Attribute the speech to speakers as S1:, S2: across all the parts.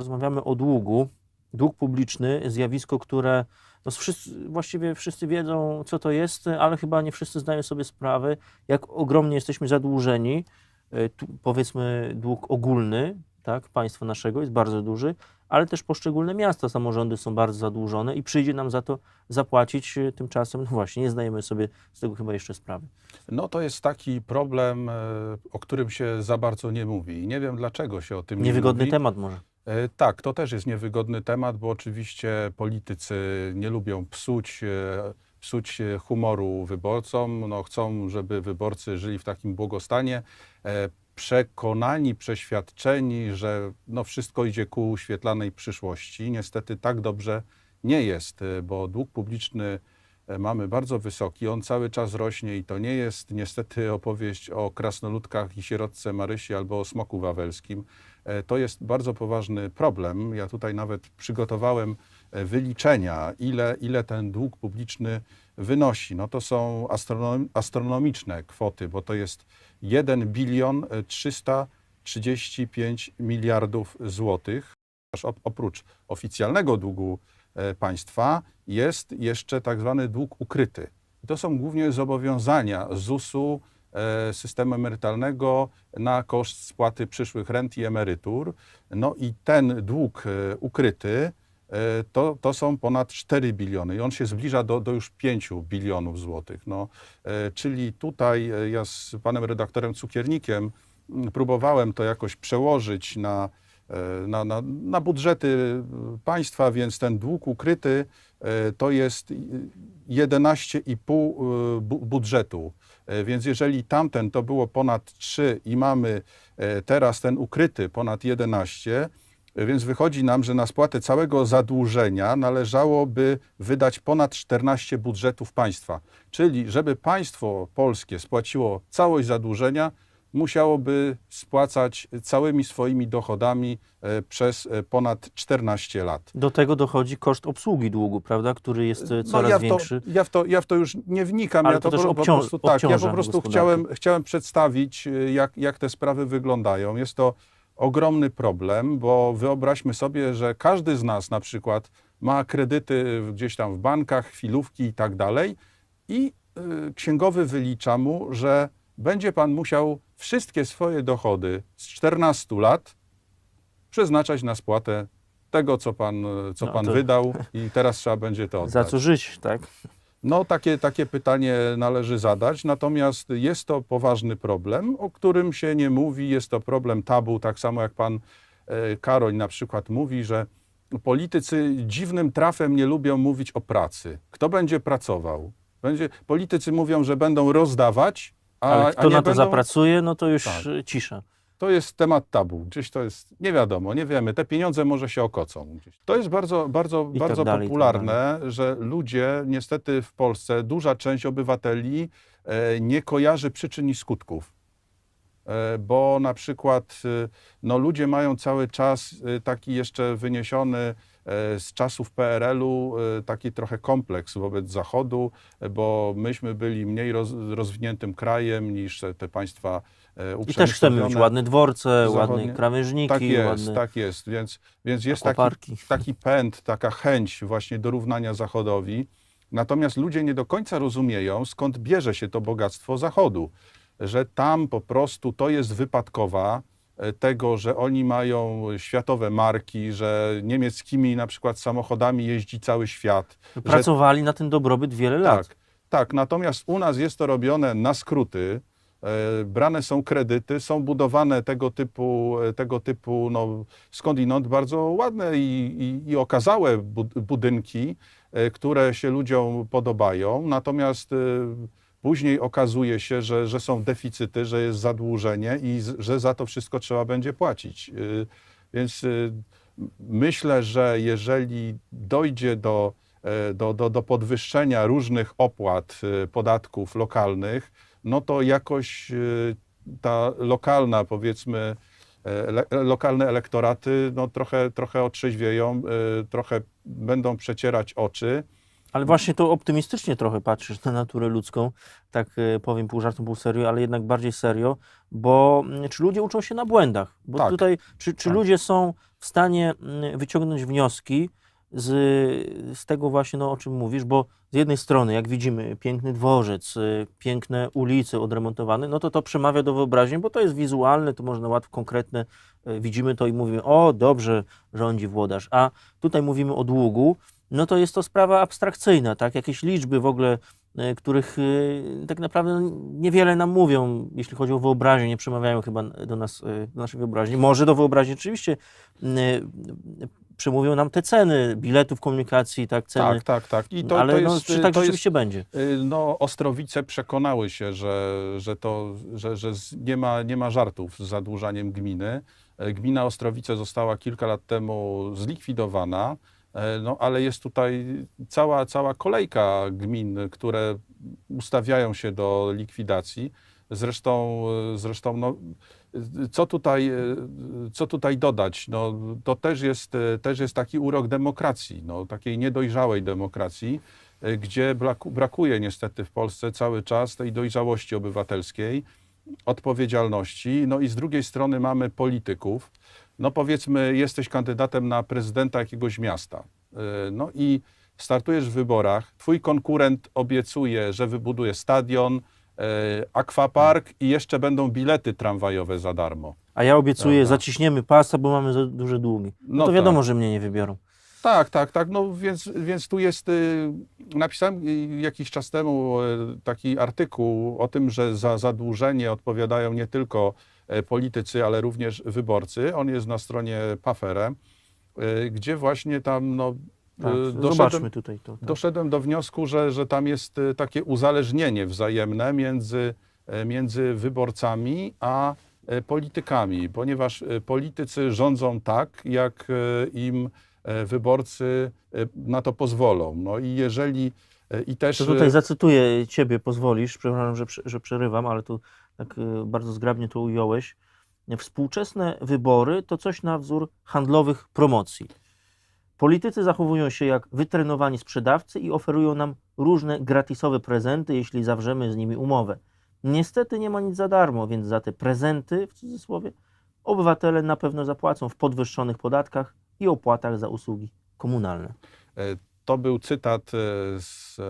S1: porozmawiamy o długu. Dług publiczny, zjawisko, które no wszyscy, właściwie wszyscy wiedzą, co to jest, ale chyba nie wszyscy zdają sobie sprawy, jak ogromnie jesteśmy zadłużeni. E, Tu, powiedzmy, dług ogólny tak, państwa naszego jest bardzo duży, ale też poszczególne miasta, samorządy są bardzo zadłużone i przyjdzie nam za to zapłacić. e, Tymczasem, no właśnie, nie zdajemy sobie z tego chyba jeszcze sprawy.
S2: No to jest taki problem, e, o którym się za bardzo nie mówi. I nie wiem, dlaczego się o tym nie
S1: Niewygodny
S2: mówi.
S1: temat może.
S2: E, Tak, to też jest niewygodny temat, bo oczywiście politycy nie lubią psuć, e, psuć e, humoru wyborcom. No, chcą, żeby wyborcy żyli w takim błogostanie. Przekonani, przeświadczeni, że no, wszystko idzie ku świetlanej przyszłości. Niestety tak dobrze nie jest, bo dług publiczny mamy bardzo wysoki, on cały czas rośnie i to nie jest niestety opowieść o krasnoludkach i sierotce Marysi albo o smoku wawelskim. E, To jest bardzo poważny problem. Ja tutaj nawet przygotowałem e, wyliczenia, ile, ile ten dług publiczny wynosi. No to są astronom, astronomiczne kwoty, bo to jest 1 bilion e, 335 miliardów złotych. Oprócz oficjalnego długu e, państwa jest jeszcze tak zwany dług ukryty. To są głównie zobowiązania ZUS-u, e, systemu emerytalnego na koszt spłaty przyszłych rent i emerytur. No i ten dług e, ukryty e, to, to są ponad 4 biliony i on się zbliża do, do już 5 bilionów złotych. No, e, czyli tutaj e, ja z panem redaktorem Cukiernikiem próbowałem to jakoś przełożyć na, e, na, na, na budżety e, państwa, więc ten dług ukryty e, to jest i- 11,5 e, bu- budżetu. E, Więc jeżeli tamten to było ponad 3 i mamy e, teraz ten ukryty ponad 11, e, więc wychodzi nam, że na spłatę całego zadłużenia należałoby wydać ponad 14 budżetów państwa. Czyli żeby państwo polskie spłaciło całość zadłużenia, musiałoby spłacać całymi swoimi dochodami e, przez e, ponad 14 lat.
S1: Do tego dochodzi koszt obsługi długu, prawda, który jest e, coraz
S2: no ja w, to,
S1: większy.
S2: ja, w to, ja w to już nie wnikam.
S1: Ale
S2: ja
S1: to
S2: to, po, po prostu, tak, ja po prostu chciałem, chciałem przedstawić, jak, jak te sprawy wyglądają. Jest to ogromny problem, bo wyobraźmy sobie, że każdy z nas na przykład ma kredyty gdzieś tam w bankach, chwilówki i tak dalej i księgowy wylicza mu, że będzie pan musiał wszystkie swoje dochody z 14 lat przeznaczać na spłatę tego, co pan, co
S1: No
S2: pan
S1: to-
S2: wydał i teraz trzeba będzie to oddać.
S1: Za co żyć, tak?
S2: No, takie, takie pytanie należy zadać, natomiast jest to poważny problem, o którym się nie mówi, jest to problem tabu, tak samo jak pan e, Karoń na przykład mówi, że politycy dziwnym trafem nie lubią mówić o pracy. Kto będzie pracował? Będzie, politycy mówią, że będą rozdawać, a,
S1: Ale
S2: a
S1: kto
S2: nie
S1: na to
S2: będą...
S1: zapracuje, no to już
S2: Tak.
S1: e, cisza.
S2: To jest temat tabu. Gdzieś to jest, nie wiadomo, nie wiemy. Te pieniądze może się okocą. Gdzieś. To jest bardzo, bardzo,
S1: I tak
S2: bardzo
S1: dalej, i tak
S2: popularne, że ludzie, niestety w Polsce, duża część obywateli e, nie kojarzy przyczyn i skutków. E, bo na przykład e, no, ludzie mają cały czas e, taki jeszcze wyniesiony z czasów PRL-u e, taki trochę kompleks wobec Zachodu, e, bo myśmy byli mniej roz, rozwiniętym krajem niż te państwa e,
S1: I też chcemy mieć ładne dworce,
S2: zachodnie.
S1: ładne krawężniki,
S2: Tak jest, tak jest. Więc, więc jest taki, taki pęd, taka chęć właśnie do równania Zachodowi. Natomiast ludzie nie do końca rozumieją, skąd bierze się to bogactwo Zachodu. Że tam po prostu to jest wypadkowa e, tego, że oni mają światowe marki, że niemieckimi na przykład samochodami jeździ cały świat. że
S1: Pracowali na ten dobrobyt wiele lat.
S2: tak, tak. Natomiast u nas jest to robione na skróty. E, brane są kredyty, są budowane tego typu, e, tego typu no, skądinąd bardzo ładne i, i, i okazałe bud- budynki, e, które się ludziom podobają. Natomiast e, później okazuje się, że, że są deficyty, że jest zadłużenie i że za to wszystko trzeba będzie płacić. E, Więc e, myślę, że jeżeli dojdzie do e, do, do, do podwyższenia różnych opłat, e, podatków lokalnych, no to jakoś ta lokalna, powiedzmy, e, lokalne elektoraty no trochę, trochę otrzeźwieją, trochę będą przecierać oczy.
S1: Ale właśnie to optymistycznie trochę patrzysz na naturę ludzką, tak e, powiem pół żartem, pół serio, ale jednak bardziej serio, bo mm, czy ludzie uczą się na błędach? Bo
S2: Tak.
S1: tutaj, czy, czy
S2: Tak.
S1: ludzie są w stanie mm, wyciągnąć wnioski z, z tego właśnie, no, o czym mówisz, bo z jednej strony, jak widzimy, piękny dworzec, y, piękne ulice odremontowane, no to to przemawia do wyobraźni, bo to jest wizualne, to można łatwo konkretne, y, widzimy to i mówimy, o, dobrze rządzi włodarz, a tutaj mówimy o długu, no to jest to sprawa abstrakcyjna, tak, jakieś liczby w ogóle, y, których y, tak naprawdę no, niewiele nam mówią, jeśli chodzi o wyobraźnię, nie przemawiają chyba do nas, y, do naszej wyobraźni. Może do wyobraźni oczywiście przemówią nam te ceny biletów komunikacji, tak, ceny,
S2: Tak, tak, tak. I to,
S1: ale
S2: to
S1: no,
S2: jest,
S1: czy tak
S2: to jest
S1: rzeczywiście będzie?
S2: Y, No, Ostrowice przekonały się, że, że, to, że, że nie, ma, nie ma żartów z zadłużaniem gminy. E, Gmina Ostrowice została kilka lat temu zlikwidowana, e, no, ale jest tutaj cała, cała kolejka gmin, które ustawiają się do likwidacji. Zresztą, e, zresztą no, e, co, tutaj, e, co tutaj dodać? No, to też jest, e, też jest taki urok demokracji, no, takiej niedojrzałej demokracji e, gdzie braku- brakuje niestety w Polsce cały czas tej dojrzałości obywatelskiej, odpowiedzialności. No i z drugiej strony mamy polityków. No powiedzmy, jesteś kandydatem na prezydenta jakiegoś miasta. E, No i startujesz w wyborach. Twój konkurent obiecuje, że wybuduje stadion, e, akwapark i jeszcze będą bilety tramwajowe za darmo.
S1: A ja obiecuję,
S2: Prawda.
S1: zaciśniemy pasa, bo mamy za duże długi. No,
S2: No
S1: to wiadomo,
S2: tak.
S1: że mnie nie wybiorą.
S2: Tak, tak, tak. No więc, więc tu jest. y, Napisałem y, jakiś czas temu y, taki artykuł o tym, że za zadłużenie odpowiadają nie tylko politycy, ale również wyborcy. On jest na stronie Pafere, gdzie właśnie tam no,
S1: Tak,
S2: y,
S1: zobaczmy
S2: doszedłem,
S1: tutaj to. Tak.
S2: doszedłem do wniosku, że, że tam jest y, takie uzależnienie wzajemne między, e, między wyborcami a e, politykami, ponieważ e, politycy rządzą tak, jak e, im e, wyborcy e, na to pozwolą. No i jeżeli e, i też
S1: To tutaj
S2: e,
S1: zacytuję Ciebie, pozwolisz, przepraszam, że, że przerywam, ale tu tak y, bardzo zgrabnie to ująłeś. Współczesne wybory to coś na wzór handlowych promocji. Politycy zachowują się jak wytrenowani sprzedawcy i oferują nam różne gratisowe prezenty, jeśli zawrzemy z nimi umowę. Niestety nie ma nic za darmo, więc za te prezenty, w cudzysłowie, obywatele na pewno zapłacą w podwyższonych podatkach i opłatach za usługi komunalne.
S2: To był cytat e, z e,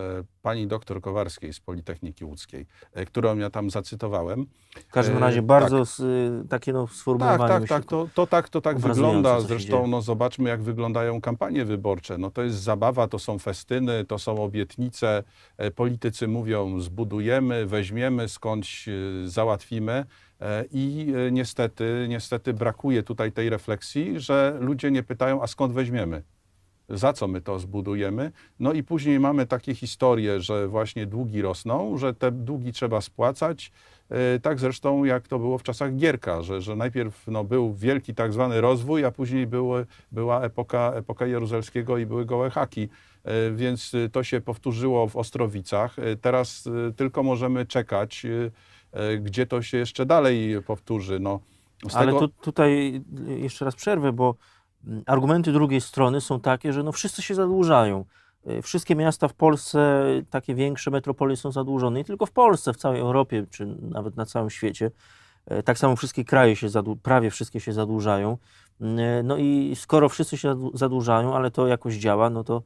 S2: pani doktor Kowarskiej z Politechniki Łódzkiej, e, którą ja tam zacytowałem.
S1: W każdym razie bardzo s- y, takie no,
S2: Tak,
S1: sformułowanie.
S2: tak,
S1: myślę,
S2: tak. To, to tak, to tak wygląda. Zresztą no, zobaczmy, jak wyglądają kampanie wyborcze. No, to jest zabawa, to są festyny, to są obietnice. Politycy mówią, zbudujemy, weźmiemy, skądś załatwimy. I niestety, niestety brakuje tutaj tej refleksji, że ludzie nie pytają, a skąd weźmiemy? Za co my to zbudujemy. No i później mamy takie historie, że właśnie długi rosną, że te długi trzeba spłacać. E, Tak zresztą jak to było w czasach Gierka, że, że najpierw no, był wielki tak zwany rozwój, a później były, była epoka, epoka Jaruzelskiego i były gołe haki. E, Więc e, to się powtórzyło w Ostrowicach. Teraz tylko możemy czekać, gdzie to się jeszcze dalej powtórzy. No,
S1: Ale
S2: tego-
S1: tu, tutaj jeszcze raz przerwę, bo argumenty drugiej strony są takie, że no wszyscy się zadłużają. Y, Wszystkie miasta w Polsce, takie większe metropolie są zadłużone. Nie tylko w Polsce, w całej Europie, czy nawet na całym świecie. Y, Tak samo wszystkie kraje się, prawie wszystkie się zadłużają. Y, No i skoro wszyscy się zadłu- zadłużają, ale to jakoś działa, no to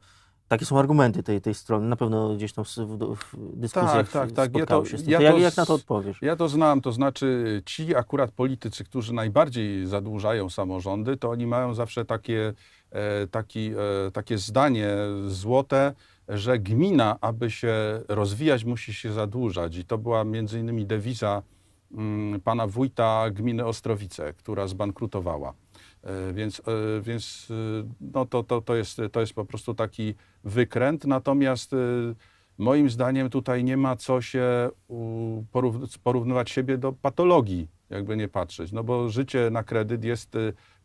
S1: takie są argumenty tej, tej strony. Na pewno gdzieś tam w, w, dyskusjach
S2: Tak, tak, tak. Ja to-
S1: się z tym.
S2: ja
S1: To jak, jak na to odpowiesz?
S2: Ja to znam, to znaczy ci akurat politycy, którzy najbardziej zadłużają samorządy, to oni mają zawsze takie, e, taki, e, takie zdanie złote, że gmina, aby się rozwijać, musi się zadłużać. I to była między innymi dewiza mm, pana wójta gminy Ostrowice, która zbankrutowała. E, Więc, e, więc e, no to, to, to, jest, to jest po prostu taki wykręt. Natomiast moim zdaniem tutaj nie ma co się porównywać siebie do patologii, jakby nie patrzeć. No bo życie na kredyt jest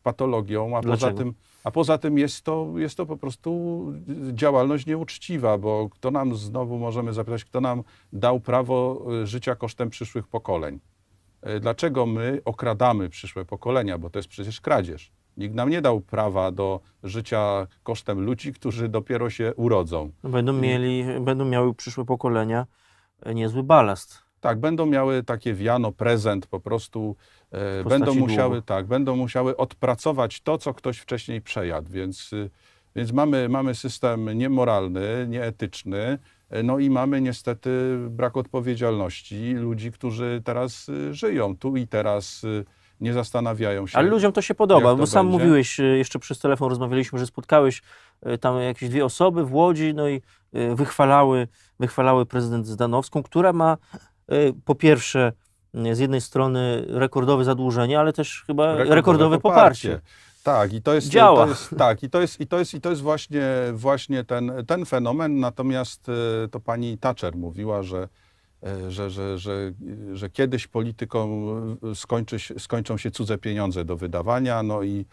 S2: patologią, a poza
S1: Dlaczego?
S2: tym, a poza tym jest, to, jest to po prostu działalność nieuczciwa, bo kto nam, znowu możemy zapytać, kto nam dał prawo życia kosztem przyszłych pokoleń? E, Dlaczego my okradamy przyszłe pokolenia? Bo to jest przecież kradzież. Nikt nam nie dał prawa do życia kosztem ludzi, którzy dopiero się urodzą.
S1: No Będą, mieli, będą miały przyszłe pokolenia e, niezły balast.
S2: Tak, będą miały takie wiano, prezent po prostu e, będą musiały, tak, będą musiały odpracować to, co ktoś wcześniej przejadł, więc, y, więc mamy, mamy system niemoralny, nieetyczny, no i mamy niestety brak odpowiedzialności ludzi, którzy teraz y, żyją tu i teraz, y, nie zastanawiają się.
S1: Ale ludziom to się podoba, bo sam
S2: będzie?
S1: mówiłeś, y, jeszcze przez telefon rozmawialiśmy, że spotkałeś tam jakieś dwie osoby w Łodzi, no i wychwalały, wychwalały prezydent Zdanowską, która ma po pierwsze z jednej strony rekordowe zadłużenie, ale też chyba rekordowe, poparcie.
S2: Tak, i to jest,
S1: Działa.
S2: To jest, tak, i to jest, i to jest, i to jest właśnie, właśnie ten, ten fenomen. Natomiast e, to pani Thatcher mówiła, że, e, że, że, że, że kiedyś politykom e, skończy, skończą się cudze pieniądze do wydawania. No i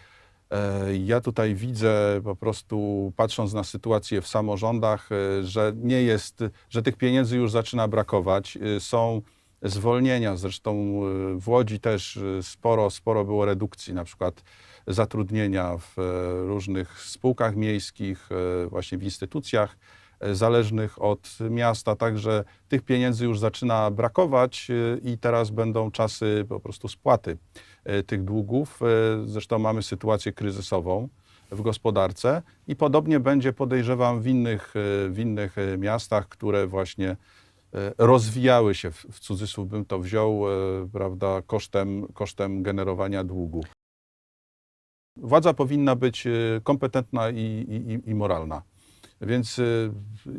S2: ja tutaj widzę po prostu, patrząc na sytuację w samorządach, że nie jest, że tych pieniędzy już zaczyna brakować. Są zwolnienia, zresztą w Łodzi też sporo, sporo było redukcji, na przykład zatrudnienia w e, różnych spółkach miejskich, e, właśnie w instytucjach e, zależnych od miasta, także tych pieniędzy już zaczyna brakować i teraz będą czasy po prostu spłaty tych długów. Zresztą mamy sytuację kryzysową w gospodarce i podobnie będzie, podejrzewam, w innych, w innych miastach, które właśnie rozwijały się, w cudzysłów bym to wziął, prawda, kosztem, kosztem generowania długu. Władza powinna być e, kompetentna i, i, i- moralna. Więc e,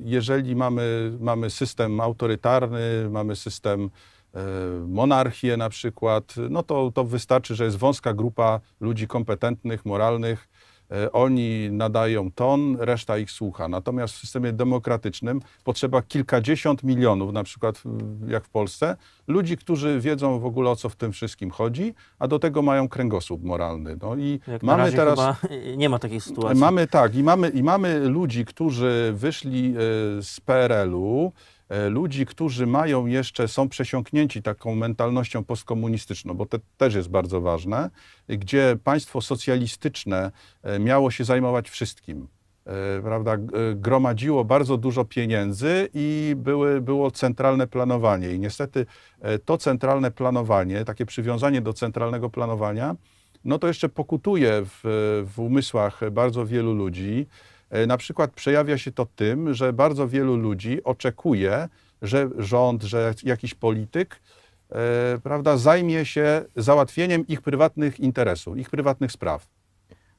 S2: jeżeli mamy, mamy system autorytarny, mamy system e, monarchię na przykład, no to, to wystarczy, że jest wąska grupa ludzi kompetentnych, moralnych. E, Oni nadają ton, reszta ich słucha. Natomiast w systemie demokratycznym potrzeba kilkadziesiąt milionów, na przykład jak w Polsce, ludzi, którzy wiedzą w ogóle o co w tym wszystkim chodzi, a do tego mają kręgosłup moralny. No i
S1: Jak
S2: mamy teraz.
S1: nie ma takiej sytuacji.
S2: Mamy tak, i mamy, i mamy ludzi, którzy wyszli e, z PRL-u, ludzi, którzy mają jeszcze, są przesiąknięci taką mentalnością postkomunistyczną, bo to też jest bardzo ważne, gdzie państwo socjalistyczne e, miało się zajmować wszystkim. e, Prawda, e, gromadziło bardzo dużo pieniędzy i były, było centralne planowanie. I niestety e, to centralne planowanie, takie przywiązanie do centralnego planowania, no to jeszcze pokutuje w, w umysłach bardzo wielu ludzi. E, Na przykład przejawia się to tym, że bardzo wielu ludzi oczekuje, że rząd, że jak- jakiś polityk e, prawda, zajmie się załatwieniem ich prywatnych interesów, ich prywatnych spraw,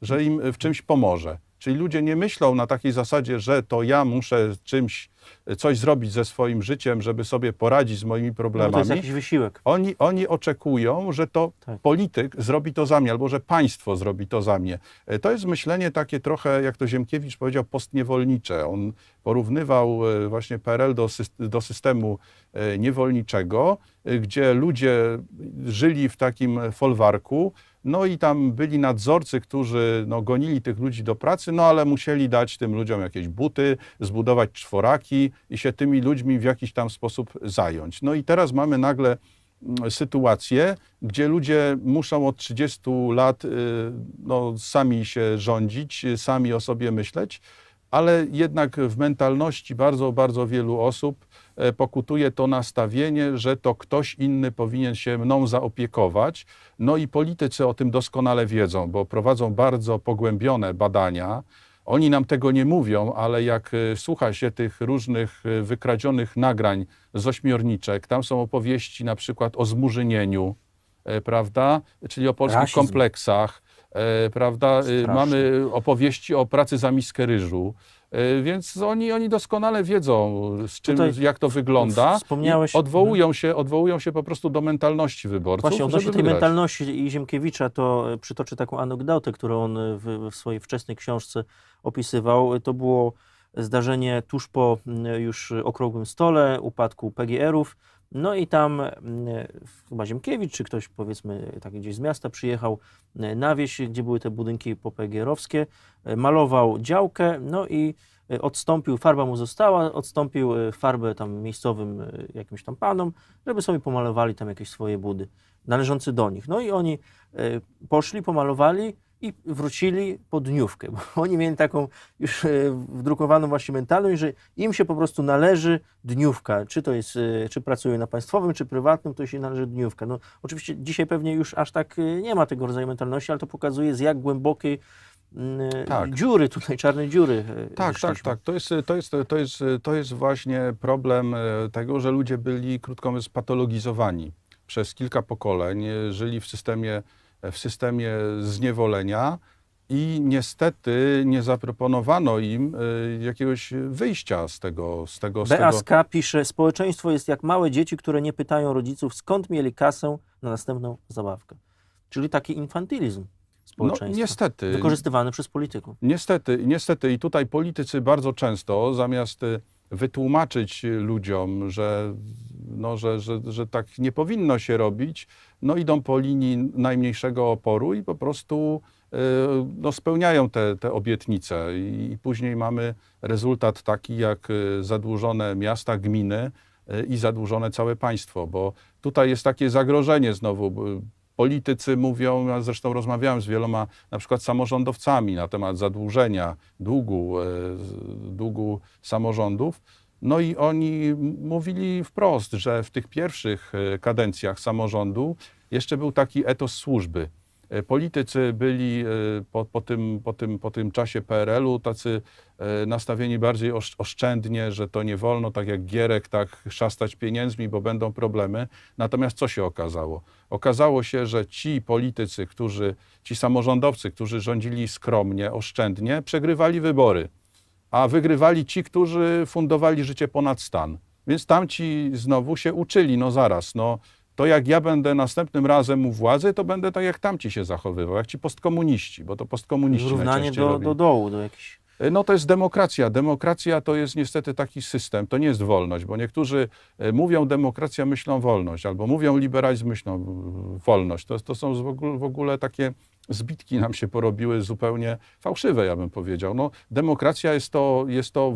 S2: że im w czymś pomoże. Czyli ludzie nie myślą na takiej zasadzie, że to ja muszę czymś, coś zrobić ze swoim życiem, żeby sobie poradzić z moimi
S1: no, to
S2: problemami.
S1: jest jakiś wysiłek.
S2: Oni, oni oczekują, że to
S1: Tak.
S2: polityk zrobi to za mnie, albo że państwo zrobi to za mnie. E, To jest myślenie takie trochę, jak to Ziemkiewicz powiedział, postniewolnicze. On porównywał e, właśnie PRL do, do systemu e, niewolniczego, gdzie ludzie żyli w takim folwarku, no i tam byli nadzorcy, którzy no, gonili tych ludzi do pracy, no ale musieli dać tym ludziom jakieś buty, zbudować czworaki i się tymi ludźmi w jakiś tam sposób zająć. No i teraz mamy nagle mm, sytuację, gdzie ludzie muszą od 30 lat y, no, sami się rządzić, sami o sobie myśleć, ale jednak w mentalności bardzo, bardzo wielu osób pokutuje to nastawienie, że to ktoś inny powinien się mną zaopiekować. No i politycy o tym doskonale wiedzą, bo prowadzą bardzo pogłębione badania. Oni nam tego nie mówią, ale jak e, słucha się tych różnych e, wykradzionych nagrań z ośmiorniczek, tam są opowieści na przykład o zmurzynieniu, e, prawda, czyli o polskich
S1: Rasizm.
S2: kompleksach, e, prawda, e, mamy opowieści o pracy za miskę ryżu, e, więc oni, oni doskonale wiedzą, z czym,
S1: Tutaj
S2: jak to wygląda.
S1: wspomniałeś-
S2: odwołują się, odwołują się po prostu do mentalności wyborców,
S1: Właśnie odnośnie tej
S2: wygrać.
S1: mentalności i Ziemkiewicza, to e, przytoczę taką anegdotę, którą on e, w, w swojej wczesnej książce opisywał. To było zdarzenie tuż po mm, już okrągłym stole, upadku PGR-ów. No i tam mm, chyba Ziemkiewicz, czy ktoś powiedzmy tak gdzieś z miasta przyjechał e, na wieś, gdzie były te budynki popegierowskie, e, malował działkę, no i e, odstąpił, farba mu została, odstąpił e, farbę tam miejscowym jakimś tam panom, żeby sobie pomalowali tam jakieś swoje budy należące do nich. No i oni poszli, pomalowali i wrócili po dniówkę, bo oni mieli taką już e, wdrukowaną właśnie mentalność, że im się po prostu należy dniówka, czy to jest, e, czy pracują na państwowym, czy prywatnym, to się należy dniówka. No, oczywiście dzisiaj pewnie już aż tak e, nie ma tego rodzaju mentalności, ale to pokazuje z jak głębokiej mm,
S2: Tak.
S1: dziury tutaj, czarnej dziury
S2: Tak, tak, tak. To jest, to, jest, to, jest, to jest właśnie problem tego, że ludzie byli, krótko mówiąc, patologizowani. Przez kilka pokoleń żyli w systemie, w systemie zniewolenia i niestety nie zaproponowano im e, jakiegoś wyjścia z tego. Z tego, z tego.
S1: BASK pisze, społeczeństwo jest jak małe dzieci, które nie pytają rodziców, skąd mieli kasę na następną zabawkę. Czyli taki infantylizm
S2: No,
S1: społeczeństwa.
S2: niestety.
S1: Wykorzystywany przez polityków.
S2: Niestety, niestety i tutaj politycy bardzo często zamiast y, wytłumaczyć ludziom, że, no, że, że, że tak nie powinno się robić, no idą po linii najmniejszego oporu i po prostu y, no, spełniają te, te obietnice I, później mamy rezultat taki jak y, zadłużone miasta, gminy y, i zadłużone całe państwo, bo tutaj jest takie zagrożenie znowu. Politycy mówią, ja zresztą rozmawiałem z wieloma na przykład samorządowcami na temat zadłużenia, długu, e, długu samorządów. No i oni mówili wprost, że w tych pierwszych e, kadencjach samorządu jeszcze był taki etos służby. E, Politycy byli e, po, po, tym, po, tym, po tym czasie PRL-u tacy nastawieni bardziej osz- oszczędnie, że to nie wolno, tak jak Gierek, tak szastać pieniędzmi, bo będą problemy. Natomiast co się okazało? Okazało się, że ci politycy, którzy, ci samorządowcy, którzy rządzili skromnie, oszczędnie, przegrywali wybory, a wygrywali ci, którzy fundowali życie ponad stan. Więc tamci znowu się uczyli, no zaraz, no to jak ja będę następnym razem u władzy, to będę tak jak tamci się zachowywał, jak ci postkomuniści, bo to postkomuniści najczęściej
S1: do,
S2: robili.
S1: do dołu, do jakichś...
S2: No to jest demokracja. Demokracja to jest niestety taki system, to nie jest wolność, bo niektórzy e, mówią demokracja, myślą wolność, albo mówią liberalizm, myślą wolność. To, to są w ogóle, w ogóle takie zbitki nam się porobiły zupełnie fałszywe, ja bym powiedział. No, demokracja jest to, jest to,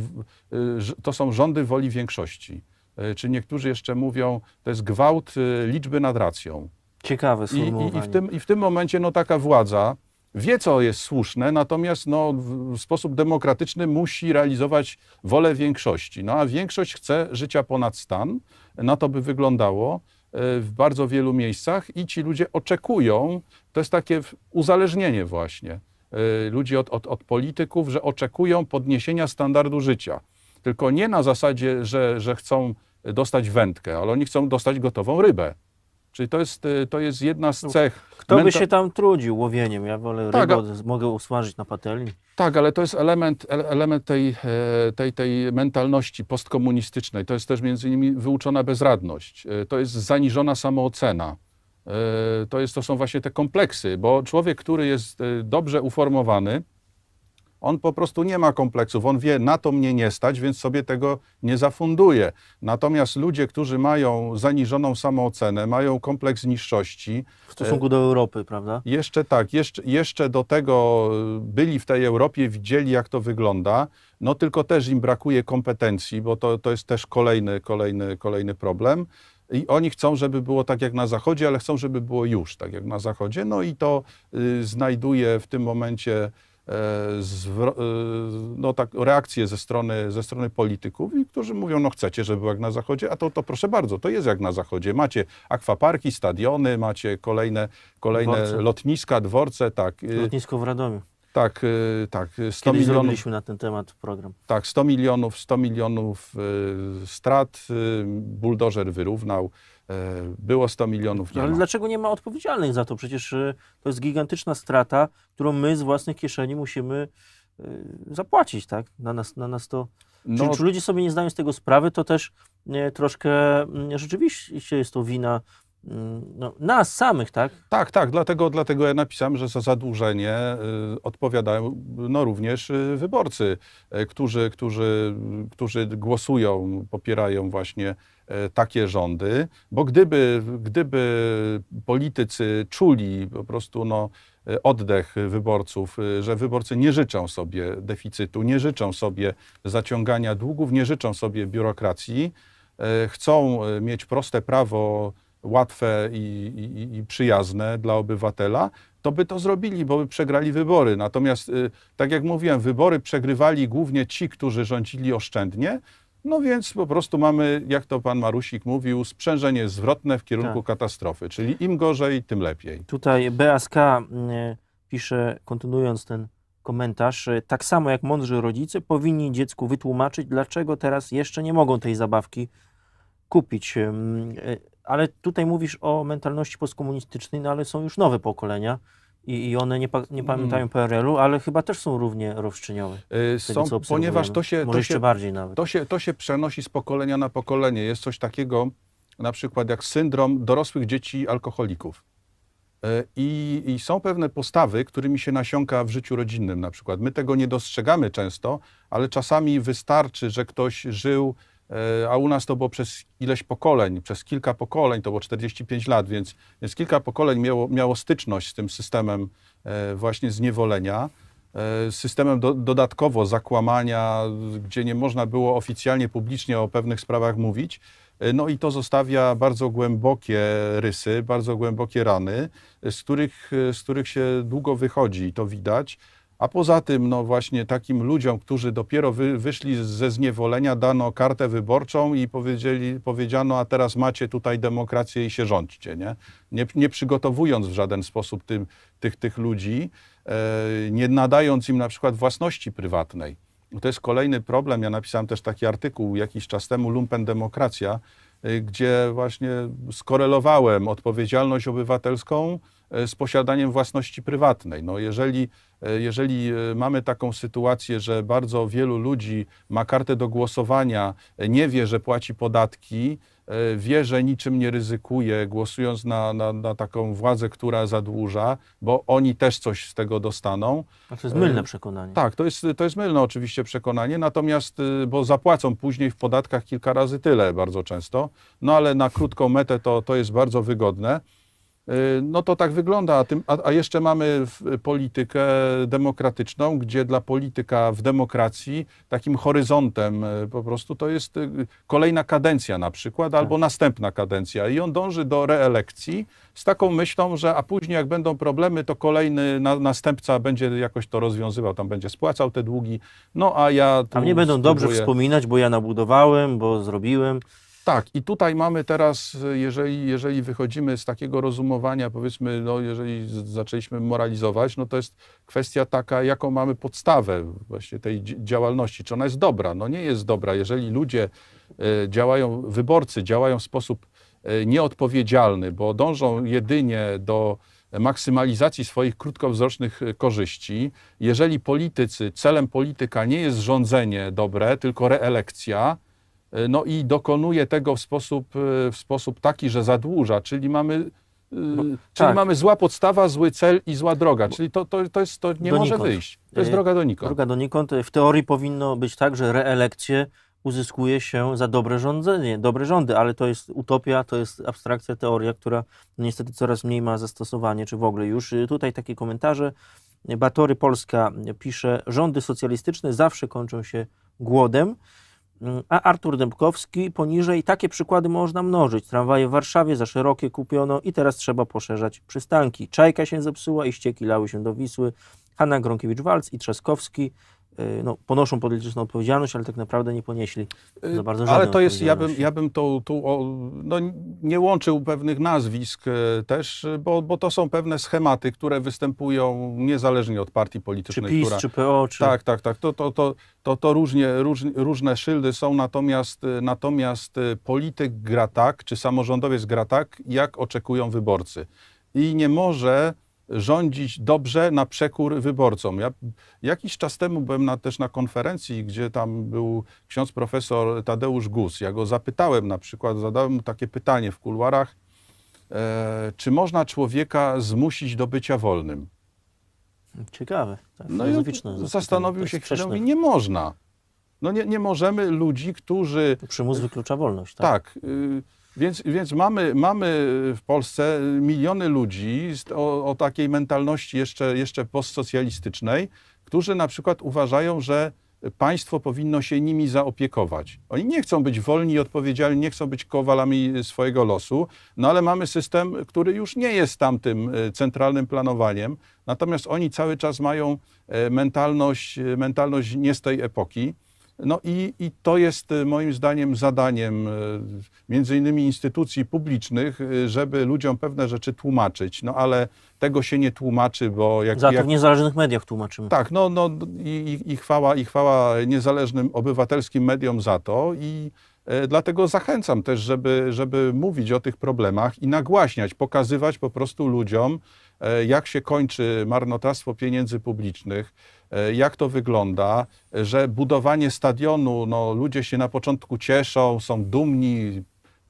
S2: ż- to są rządy woli większości. E, Czy niektórzy jeszcze mówią, to jest gwałt liczby nad racją.
S1: Ciekawe
S2: I, i,
S1: sformułowanie.
S2: i, w tym, I w tym momencie no, taka władza wie, co jest słuszne, natomiast no, w sposób demokratyczny musi realizować wolę większości. No a większość chce życia ponad stan. Na to by wyglądało e, w bardzo wielu miejscach i ci ludzie oczekują, to jest takie uzależnienie właśnie e, ludzi od, od, od polityków, że oczekują podniesienia standardu życia. Tylko nie na zasadzie, że, że chcą dostać wędkę, ale oni chcą dostać gotową rybę. Czyli to jest, e, to jest jedna z cech.
S1: Kto by
S2: menta-
S1: się tam trudził łowieniem? Ja wolę
S2: Tak,
S1: rybę, od- mogę usmażyć na patelni.
S2: Tak, ale to jest element, ele- element tej, e, tej, tej mentalności postkomunistycznej. To jest też między innymi wyuczona bezradność. E, To jest zaniżona samoocena. E, To, jest, to są właśnie te kompleksy, bo człowiek, który jest dobrze uformowany, on po prostu nie ma kompleksów. On wie, na to mnie nie stać, więc sobie tego nie zafunduje. Natomiast ludzie, którzy mają zaniżoną samoocenę, mają kompleks niższości,
S1: W stosunku do Europy, prawda?
S2: jeszcze tak, jeszcze, jeszcze do tego y, byli w tej Europie, widzieli jak to wygląda, no tylko też im brakuje kompetencji, bo to, to jest też kolejny, kolejny, kolejny problem. I oni chcą, żeby było tak jak na Zachodzie, ale chcą, żeby było już tak jak na Zachodzie. No i to y, znajduje w tym momencie no tak, reakcje ze strony, ze strony polityków, i którzy mówią, no chcecie, żeby było jak na Zachodzie, a to, to proszę bardzo, to jest jak na Zachodzie. Macie akwaparki, stadiony, macie kolejne, kolejne
S1: Dworce.
S2: lotniska, dworce, tak, y,
S1: Lotnisko w Radomiu.
S2: tak, y, tak, 100
S1: Kiedyś
S2: milionów,
S1: zrobiliśmy na ten temat program.
S2: tak, 100 milionów, 100 milionów y, strat, y, buldożer wyrównał, y, było 100 milionów, nie
S1: Ale
S2: ma.
S1: dlaczego nie ma odpowiedzialnych za to? Przecież y, to jest gigantyczna strata, którą my z własnych kieszeni musimy y, zapłacić, tak? Na nas, na nas to...
S2: No,
S1: Czy, czy ludzie sobie nie zdają z tego sprawy, to też nie, troszkę mm, rzeczywiście jest to wina no, nas samych, tak?
S2: Tak, tak, dlatego, dlatego ja napisałem, że za zadłużenie y, odpowiadają no, również y, wyborcy, y, którzy, którzy, którzy głosują, popierają właśnie y, takie rządy, bo gdyby, gdyby politycy czuli po prostu no, oddech wyborców, y, że wyborcy nie życzą sobie deficytu, nie życzą sobie zaciągania długów, nie życzą sobie biurokracji, chcą mieć proste prawo łatwe i, i, i przyjazne dla obywatela, to by to zrobili, bo by przegrali wybory. Natomiast, y, tak jak mówiłem, wybory przegrywali głównie ci, którzy rządzili oszczędnie. No więc po prostu mamy, jak to pan Marusik mówił, sprzężenie zwrotne w kierunku
S1: Tak.
S2: katastrofy. Czyli im gorzej, tym lepiej.
S1: Tutaj BASK mm, pisze, kontynuując ten komentarz, e, tak samo jak mądrzy rodzice powinni dziecku wytłumaczyć, dlaczego teraz jeszcze nie mogą tej zabawki kupić. Ale tutaj mówisz o mentalności postkomunistycznej, no ale są już nowe pokolenia i, one nie, pa, nie pamiętają PRL-u, ale chyba też są równie roszczeniowe.
S2: Y,
S1: Tego,
S2: Są,
S1: obserwujemy.
S2: ponieważ to się,
S1: Może
S2: to się,
S1: bardziej nawet.
S2: To się, to się przenosi z pokolenia na pokolenie. Jest coś takiego, na przykład jak syndrom dorosłych dzieci alkoholików. E, I, I są pewne postawy, którymi się nasiąka w życiu rodzinnym na przykład. My tego nie dostrzegamy często, ale czasami wystarczy, że ktoś żył, a u nas to było przez ileś pokoleń, przez kilka pokoleń, to było 45 lat, więc, więc kilka pokoleń miało, miało styczność z tym systemem e, właśnie zniewolenia e, systemem do, dodatkowo zakłamania, gdzie nie można było oficjalnie, publicznie o pewnych sprawach mówić. E, No i to zostawia bardzo głębokie rysy, bardzo głębokie rany, e, z których, e, z których się długo wychodzi i to widać. A poza tym, no właśnie takim ludziom, którzy dopiero wy, wyszli ze zniewolenia, dano kartę wyborczą i powiedzieli, powiedziano, a teraz macie tutaj demokrację i się rządźcie, nie? Nie, nie przygotowując w żaden sposób tym, tych, tych ludzi, e, nie nadając im na przykład własności prywatnej. To jest kolejny problem. Ja napisałem też taki artykuł jakiś czas temu, Lumpen Demokracja, y, gdzie właśnie skorelowałem odpowiedzialność obywatelską y, z posiadaniem własności prywatnej. No jeżeli, jeżeli y, mamy taką sytuację, że bardzo wielu ludzi ma kartę do głosowania, y, nie wie, że płaci podatki, wie, że niczym nie ryzykuje, głosując na, na, na taką władzę, która zadłuża, bo oni też coś z tego dostaną,
S1: A to jest mylne
S2: e,
S1: przekonanie.
S2: tak, to jest, to jest mylne oczywiście przekonanie, natomiast, bo zapłacą później w podatkach kilka razy tyle bardzo często, no ale na krótką metę to, to jest bardzo wygodne. Y, No to tak wygląda, a, tym, a, a jeszcze mamy politykę demokratyczną, gdzie dla polityka w demokracji takim horyzontem y, po prostu to jest y, kolejna kadencja na przykład, albo następna kadencja. I on dąży do reelekcji z taką myślą, że a później jak będą problemy, to kolejny na, następca będzie jakoś to rozwiązywał, tam będzie spłacał te długi, no a ja
S1: A mnie będą dobrze
S2: spróbuję-
S1: wspominać, bo ja nabudowałem, bo zrobiłem.
S2: Tak, i tutaj mamy teraz, jeżeli, jeżeli wychodzimy z takiego rozumowania, powiedzmy, no, jeżeli zaczęliśmy moralizować, no to jest kwestia taka, jaką mamy podstawę właśnie tej dzi- działalności. Czy ona jest dobra? No nie jest dobra. Jeżeli ludzie e, działają, wyborcy działają w sposób e, nieodpowiedzialny, bo dążą jedynie do maksymalizacji swoich krótkowzrocznych e, korzyści, jeżeli politycy, celem polityka nie jest rządzenie dobre, tylko reelekcja, No i dokonuje tego w sposób, e, w sposób taki, że zadłuża, czyli mamy, e, czyli
S1: tak.
S2: mamy zła podstawa, zły cel i zła droga. Czyli to, to, to, jest, to nie może
S1: Donikąd.
S2: wyjść. To jest
S1: E,
S2: droga donikąd.
S1: Droga donikąd. W teorii powinno być tak, że reelekcję uzyskuje się za dobre rządzenie, dobre rządy, ale to jest utopia, to jest abstrakcja, teoria, która niestety coraz mniej ma zastosowanie, czy w ogóle już. Y, Tutaj takie komentarze. Batory Polska pisze, rządy socjalistyczne zawsze kończą się głodem, a Artur Dębkowski poniżej, takie przykłady można mnożyć. Tramwaje w Warszawie za szerokie kupiono i teraz trzeba poszerzać przystanki. Czajka się zepsuła i ścieki lały się do Wisły. Hanna Gronkiewicz-Walc i Trzaskowski no, ponoszą polityczną odpowiedzialność, ale tak naprawdę nie ponieśli za bardzo żadnej
S2: Ale to jest, ja bym, ja bym to, tu o, no, nie łączył pewnych nazwisk e, też, bo, bo to są pewne schematy, które występują niezależnie od partii
S1: Czy
S2: politycznej,
S1: PiS,
S2: która,
S1: czy PO, czy...
S2: Tak, tak, tak. To, to, to, to, to różnie, róż, różne szyldy są, natomiast, y, natomiast y, polityk gra tak, czy samorządowiec gra tak, jak oczekują wyborcy. I nie może rządzić dobrze na przekór wyborcom. Ja jakiś czas temu byłem na, też na konferencji, gdzie tam był ksiądz profesor Tadeusz Gus. Ja go zapytałem na przykład, zadałem mu takie pytanie w kuluarach, e, czy można człowieka zmusić do bycia wolnym?
S1: Ciekawe. Tak,
S2: No i zastanowił się chwilę, mówi, nie można. No nie, nie możemy ludzi, którzy...
S1: Przymus wyklucza wolność. Tak?
S2: Tak, y, więc, więc mamy, mamy w Polsce miliony ludzi o, o takiej mentalności jeszcze, jeszcze postsocjalistycznej, którzy na przykład uważają, że państwo powinno się nimi zaopiekować. Oni nie chcą być wolni i odpowiedzialni, nie chcą być kowalami swojego losu, no ale mamy system, który już nie jest tamtym e, centralnym planowaniem, natomiast oni cały czas mają e, mentalność, e, mentalność nie z tej epoki. No i, i to jest e, moim zdaniem zadaniem e, między innymi instytucji publicznych, e, żeby ludziom pewne rzeczy tłumaczyć, no ale tego się nie tłumaczy, bo jak,
S1: Za to
S2: jak
S1: w niezależnych mediach tłumaczymy.
S2: tak, no, no i, i, chwała, i chwała niezależnym obywatelskim mediom za to i dlatego zachęcam też, żeby, żeby mówić o tych problemach i nagłaśniać, pokazywać po prostu ludziom, jak się kończy marnotrawstwo pieniędzy publicznych, jak to wygląda, e, że budowanie stadionu, no, ludzie się na początku cieszą, są dumni,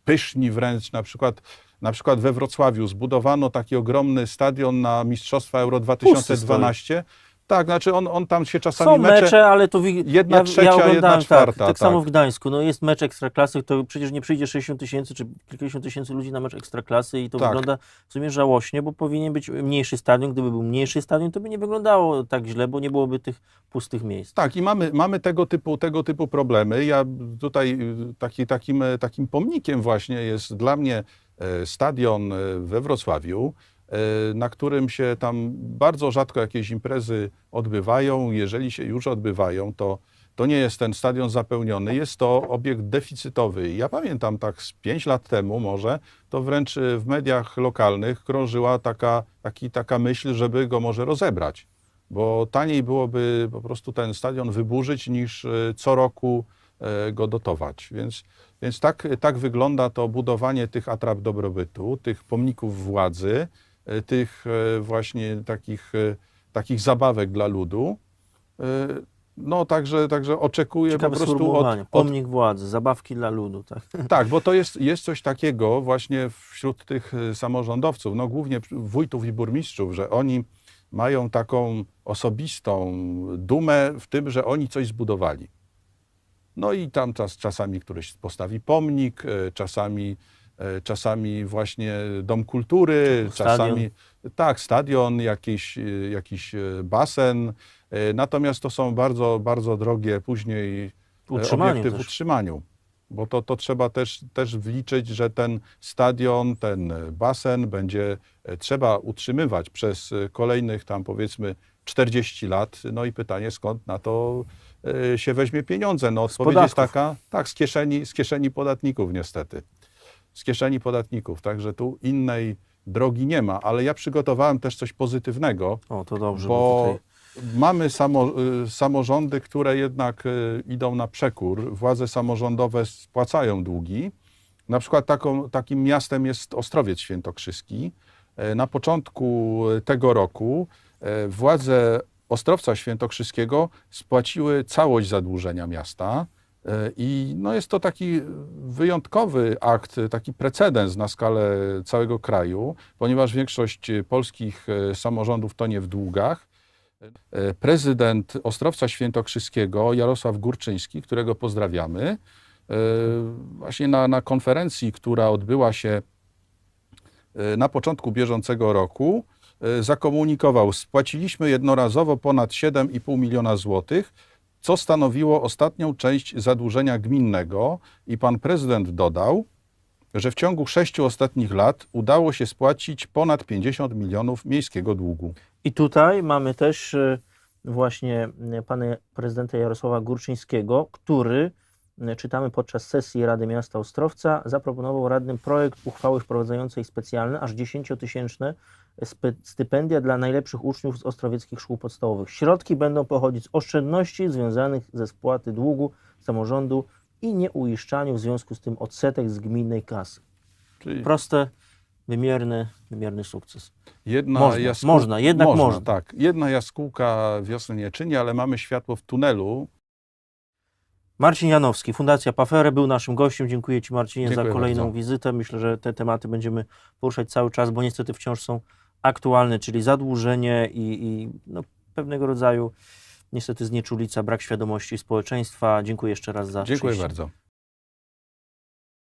S2: pyszni wręcz, na przykład na przykład we Wrocławiu zbudowano taki ogromny stadion na Mistrzostwa Euro 2012. Tak, znaczy on, on tam się czasami
S1: Są mecze, ale to wi-
S2: Jedna
S1: ja,
S2: trzecia,
S1: ja
S2: jedna
S1: oglądałem,
S2: czwarta,
S1: Tak, tak,
S2: tak.
S1: samo w Gdańsku. No jest mecz ekstraklasy, to przecież nie przyjdzie 60 tysięcy czy kilkadziesiąt tysięcy ludzi na mecz ekstraklasy i to
S2: Tak.
S1: wygląda w sumie żałośnie, bo powinien być mniejszy stadion. Gdyby był mniejszy stadion, to by nie wyglądało tak źle, bo nie byłoby tych pustych miejsc.
S2: Tak, i mamy, mamy tego, typu, tego typu problemy. Ja tutaj y, taki, takim, takim pomnikiem właśnie jest dla mnie e, stadion e, we Wrocławiu, na którym się tam bardzo rzadko jakieś imprezy odbywają. Jeżeli się już odbywają, to, to nie jest ten stadion zapełniony, jest to obiekt deficytowy. Ja pamiętam tak z 5 lat temu może, to wręcz w mediach lokalnych krążyła taka, taki, taka myśl, żeby go może rozebrać bo taniej byłoby po prostu ten stadion wyburzyć niż e, co roku e, go dotować. Więc, więc tak, tak wygląda to budowanie tych atrap dobrobytu, tych pomników władzy, tych e, właśnie takich, e, takich zabawek dla ludu. E, No także, także oczekuję
S1: Ciekawe
S2: po prostu od, od
S1: Pomnik władzy, zabawki dla ludu. Tak?
S2: tak, bo to jest, jest coś takiego właśnie wśród tych samorządowców, no głównie wójtów i burmistrzów, że oni mają taką osobistą dumę w tym, że oni coś zbudowali. No i tam czas, czasami któryś postawi pomnik, e, czasami, e, czasami właśnie dom kultury,
S1: Stadion.
S2: czasami tak, stadion, jakiś, e, jakiś e, basen. E, Natomiast to są bardzo, bardzo drogie później obiekty w utrzymaniu. Bo to, to trzeba też, też wliczyć, że ten stadion, ten basen będzie e, trzeba utrzymywać przez e, kolejnych tam powiedzmy 40 lat. No i pytanie, skąd na to e, się weźmie pieniądze? No odpowiedź jest taka, tak, z kieszeni, z kieszeni podatników niestety. Z kieszeni podatników. Także tu innej drogi nie ma. Ale ja przygotowałem też coś pozytywnego
S1: O, to dobrze, bo,
S2: bo
S1: tutaj
S2: mamy samo, y, samorządy, które jednak y, idą na przekór. Władze samorządowe spłacają długi. Na przykład taką, takim miastem jest Ostrowiec Świętokrzyski. E, Na początku tego roku e, władze Ostrowca Świętokrzyskiego spłaciły całość zadłużenia miasta. E, I no jest to taki wyjątkowy akt, taki precedens na skalę całego kraju, ponieważ większość polskich e, samorządów tonie w długach. E, Prezydent Ostrowca Świętokrzyskiego, Jarosław Górczyński, którego pozdrawiamy, właśnie na, na konferencji, która odbyła się na początku bieżącego roku, zakomunikował, spłaciliśmy jednorazowo ponad 7,5 miliona złotych, co stanowiło ostatnią część zadłużenia gminnego i pan prezydent dodał, że w ciągu sześciu ostatnich lat udało się spłacić ponad 50 milionów miejskiego długu.
S1: I tutaj mamy też e, właśnie e, pana prezydenta Jarosława Górczyńskiego, który, e, czytamy podczas sesji Rady Miasta Ostrowca, zaproponował radnym projekt uchwały wprowadzającej specjalne, aż 10-tysięczne spe- stypendia dla najlepszych uczniów z ostrowieckich szkół podstawowych. Środki będą pochodzić z oszczędności związanych ze spłaty długu samorządu i nieuiszczaniu w związku z tym odsetek z gminnej kasy.
S2: Czyli
S1: Proste, wymierny, wymierny sukces.
S2: Jedna
S1: Można,
S2: jaskół-
S1: można, jednak można.
S2: Tak, jedna jaskółka wiosny nie czyni, ale mamy światło w tunelu.
S1: Marcin Janowski, Fundacja Pafere był naszym gościem. Dziękuję Ci Marcinie
S2: Dziękuję
S1: za kolejną
S2: bardzo.
S1: wizytę. Myślę, że te tematy będziemy poruszać cały czas, bo niestety wciąż są aktualne, czyli zadłużenie i, i no, pewnego rodzaju niestety znieczulica, brak świadomości społeczeństwa. Dziękuję jeszcze raz za
S2: Dziękuję
S1: przyjście.
S2: bardzo.